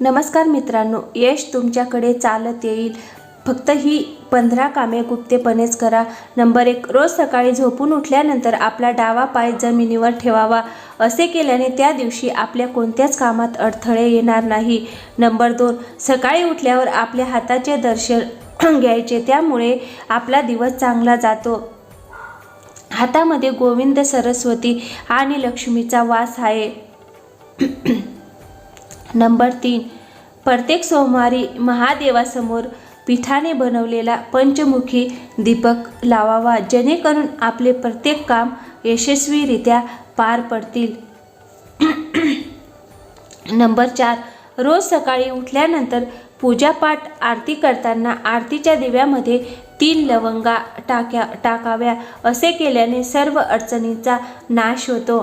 नमस्कार मित्रांनो यश तुमच्याकडे चालत येईल. फक्त ही पंधरा कामे गुप्तेपणेच करा. नंबर एक रोज सकाळी झोपून उठल्यानंतर आपला डावा पाय जमिनीवर ठेवावा. असे केल्याने त्या दिवशी आपल्या कोणत्याच कामात अडथळे येणार नाही. नंबर दोन सकाळी उठल्यावर आपल्या हाताचे दर्शन घ्यायचे. त्यामुळे आपला दिवस चांगला जातो. हातामध्ये गोविंद सरस्वती आणि लक्ष्मीचा वास आहे. नंबर तीन. प्रत्येक सोमवारी महादेवासमोर पिठाने बनवलेला पंचमुखी दीपक लावावा जेणेकरून आपले प्रत्येक काम यशस्वीरित्या पार पडतील. नंबर चार. रोज सकाळी उठल्यानंतर पूजापाठ आरती करताना आरतीच्या दिव्यामध्ये तीन लवंगा टाक्या टाकाव्या असे केल्याने सर्व अडचणींचा नाश होतो.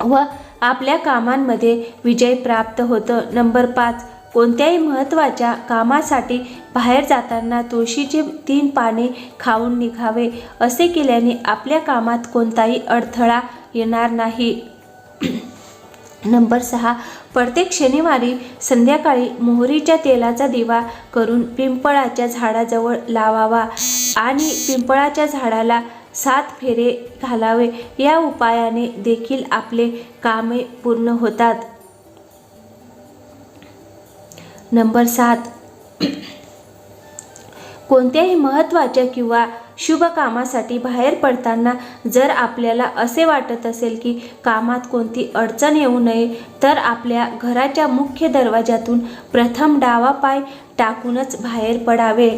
व आपल्या कामांमध्ये विजय प्राप्त होतं. नंबर पाच कोणत्याही महत्त्वाच्या कामासाठी बाहेर जाताना तुळशीचे तीन पाने खाऊन निघावे असे केल्याने आपल्या कामात कोणताही अडथळा येणार नाही. नंबर सहा प्रत्येक शनिवारी संध्याकाळी मोहरीच्या तेलाचा दिवा करून पिंपळाच्या झाडाजवळ लावावा आणि पिंपळाच्या झाडाला सात फेरे घालावे. या उपायाने देखील आपले कामे पूर्ण होतात. नंबर सात. कोणत्याही महत्त्वाच्या किंवा शुभ कामासाठी बाहेर पडताना जर आपल्याला असे वाटत असेल की कामात कोणती अडचण येऊ नये तर आपल्या घराच्या मुख्य दरवाजातून प्रथम डावा पाय टाकूनच बाहेर पडावे.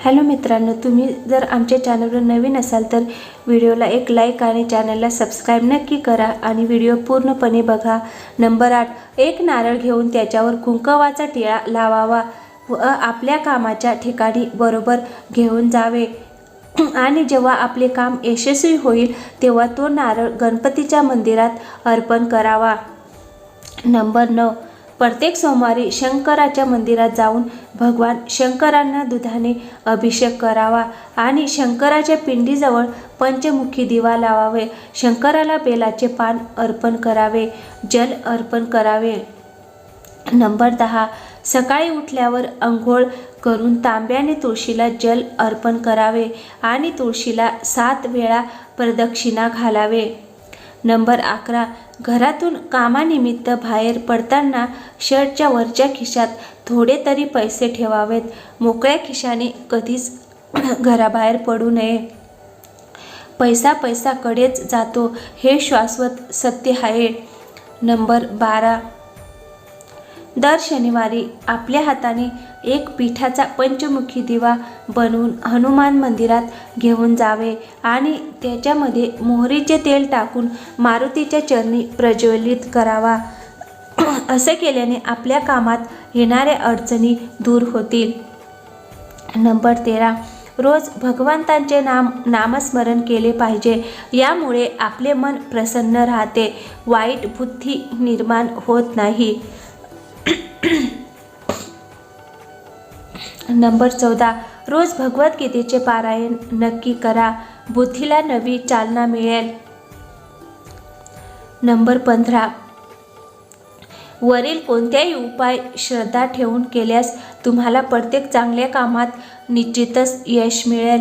हॅलो मित्रांनो तुम्ही जर आमच्या चॅनलवर नवीन असाल तर व्हिडिओला एक लाईक आणि चॅनलला सबस्क्राईब नक्की करा आणि व्हिडिओ पूर्णपणे बघा. नंबर आठ एक नारळ घेऊन त्याच्यावर कुंकवाचा टिळा लावावा व आपल्या कामाच्या ठिकाणी बरोबर घेऊन जावे. आणि जेव्हा आपले काम यशस्वी होईल तेव्हा तो नारळ गणपतीच्या मंदिरात अर्पण करावा. नंबर नऊ प्रत्येक सोमवारी शंकराच्या मंदिरात जाऊन भगवान शंकरांना दुधाने अभिषेक करावा आणि शंकराच्या पिंडीजवळ पंचमुखी दिवा लावावे. शंकराला बेलाचे पान अर्पण करावे जल अर्पण करावे. नंबर दहा सकाळी उठल्यावर अंघोळ करून तांब्याने तुळशीला जल अर्पण करावे आणि तुळशीला सात वेळा प्रदक्षिणा घालावे. नंबर अकरा. घरातून कामानिमित्त बाहेर पडताना शर्टच्या वरच्या खिशात थोडे तरी पैसे ठेवावेत. मोकळ्या खिशाने कधीच घराबाहेर पडू नये. पैसा पैसाकडेच जातो हे शाश्वत सत्य आहे. नंबर बारा. दर शनिवारी आपल्या हाताने एक पिठाचा पंचमुखी दिवा बनवून हनुमान मंदिरात घेऊन जावे आणि त्याच्यामध्ये मोहरीचे तेल टाकून मारुतीच्या चरणी प्रज्वलित करावा. असे केल्याने आपल्या कामात येणाऱ्या अडचणी दूर होतील. नंबर तेरा. रोज भगवंतांचे नाम नामस्मरण केले पाहिजे. यामुळे आपले मन प्रसन्न राहते. वाईट बुद्धी निर्माण होत नाही. नंबर चौदा. रोज भगवद्गीतेचे पारायण नक्की करा. बुद्धीला नवी चालना मिळेल. नंबर पंधरा. वरील कोणत्याही उपाय श्रद्धा ठेवून केल्यास तुम्हाला प्रत्येक चांगल्या कामात निश्चितच यश मिळेल.